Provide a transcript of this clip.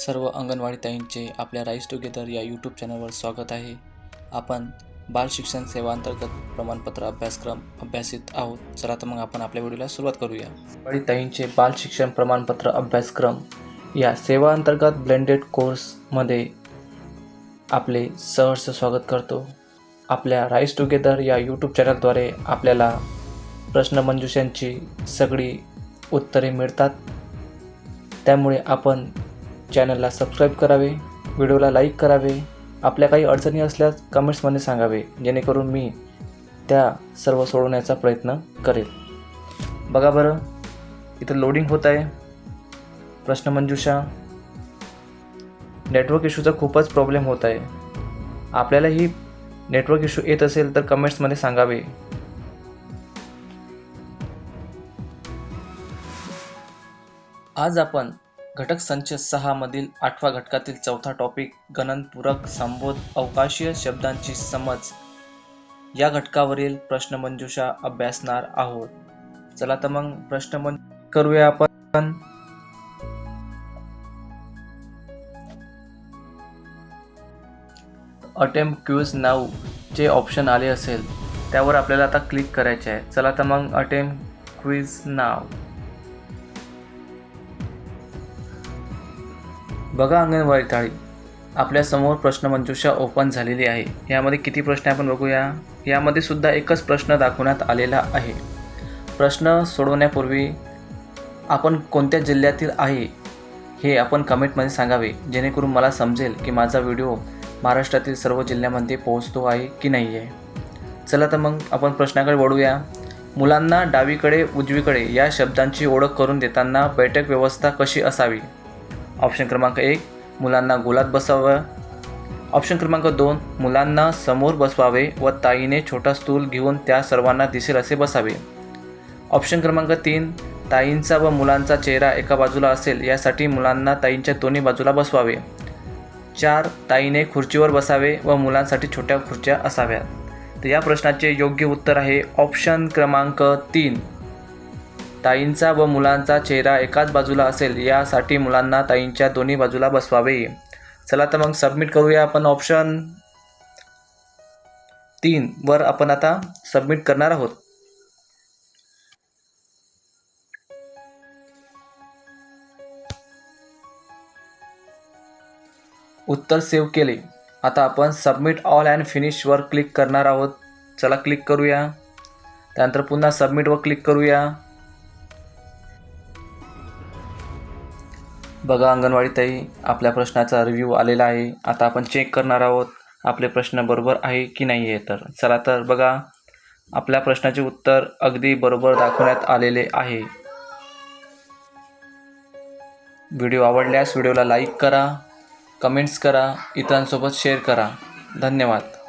सर्व अंगणवाडी ताईंचे आपल्या rice together या यूट्यूब चॅनलवर स्वागत आहे. आपण बाल शिक्षण सेवा अंतर्गत प्रमाणपत्र अभ्यासक्रम अभ्यासित आहोत. चला तर मग आपण आपल्या व्हिडिओला सुरुवात करूया. अंगणवाडी ताईंचे बाल शिक्षण प्रमाणपत्र अभ्यासक्रम या सेवा अंतर्गत ब्लेंडेड कोर्समध्ये आपले सहर्ष स्वागत करतो. आपल्या राईस टुगेदर या यूट्यूब चॅनलद्वारे आपल्याला प्रश्नमंजुषांची सगळी उत्तरे मिळतात. त्यामुळे आपण चॅनलला सबस्क्राईब करावे व्हिडिओला लाईक करावे आपल्या काही अडचणी असल्यास कमेंट्समध्ये सांगावे जेणेकरून मी त्या सर्व सोडवण्याचा प्रयत्न करेल. बघा बरं इथं लोडिंग होत आहे. प्रश्नमंजुषा नेटवर्क इश्यूचा खूपच प्रॉब्लेम होत आहे. आपल्यालाही नेटवर्क इश्यू येत असेल तर कमेंट्समध्ये सांगावे. आज आपण घटक संच सहामधील आठवा घटकातील चौथा टॉपिक गणनपूरक संबोध अवकाशीय शब्दांची समज. या घटकावरील प्रश्नमंजुषा अभ्यासणार आहोत. चला तर मग प्रश्नमंज करूया आपण. अटेम्प क्यूज नाऊ जे ऑप्शन आले असेल त्यावर आपल्याला आता क्लिक करायचे आहे. चला तर मग अटेम्प क्विज नाव बघा अंगणवाडी थाळी आपल्यासमोर प्रश्नमंजुषा ओपन झालेली आहे. यामध्ये किती प्रश्न आपण बघूया. यामध्ये सुद्धा एकच प्रश्न दाखवण्यात आलेला आहे. प्रश्न सोडवण्यापूर्वी आपण कोणत्या जिल्ह्यातील आहे हे आपण कमेंटमध्ये सांगावे. जेणेकरून मला समजेल की माझा व्हिडिओ महाराष्ट्रातील सर्व जिल्ह्यामध्ये पोहोचतो आहे की नाही आहे चला तर मग आपण प्रश्नाकडे वळूया. मुलांना डावीकडे उजवीकडे या शब्दांची ओळख करून देताना बैठक व्यवस्था कशी असावी? ऑप्शन क्रमांक एक मुलांना गोलात बसावं ऑप्शन क्रमांक दोन मुलांना समोर बसवावे व ताईने छोटा स्टूल घेऊन त्या सर्वांना दिसेल असे बसावे. ऑप्शन क्रमांक तीन ताईंचा व मुलांचा चेहरा एका बाजूला असेल यासाठी मुलांना ताईंच्या दोन्ही बाजूला बसवावे. चार ताईने खुर्चीवर बसावे व मुलांसाठी छोट्या खुर्च्या असाव्यात. तर या प्रश्नाचे योग्य उत्तर आहे ऑप्शन क्रमांक तीन. ताईंचा व मुलांचा चेहरा एकाच बाजूला असेल यासाठी मुलांना ताईंच्या दोन्ही बाजूला बसवावे. चला तर मग सबमिट करूया आपण ऑप्शन तीन वर आपण आता सबमिट करणार आहोत. उत्तर सेव्ह केले. आता आपण सबमिट ऑल अँड फिनिशवर क्लिक करणार आहोत. चला क्लिक करूया. त्यानंतर पुन्हा सबमिटवर क्लिक करूया. बघा अंगणवाडीतही आपल्या प्रश्नाचा रिव्ह्यू आलेला आहे. आता आपण चेक करणार आहोत आपले प्रश्न बरोबर आहे की नाही आहे तर. चला तर बघा आपल्या प्रश्नाचे उत्तर अगदी बरोबर दाखवण्यात आलेले आहे. व्हिडिओ आवडल्यास व्हिडिओला लाईक करा कमेंट्स करा इतरांसोबत शेअर करा. धन्यवाद.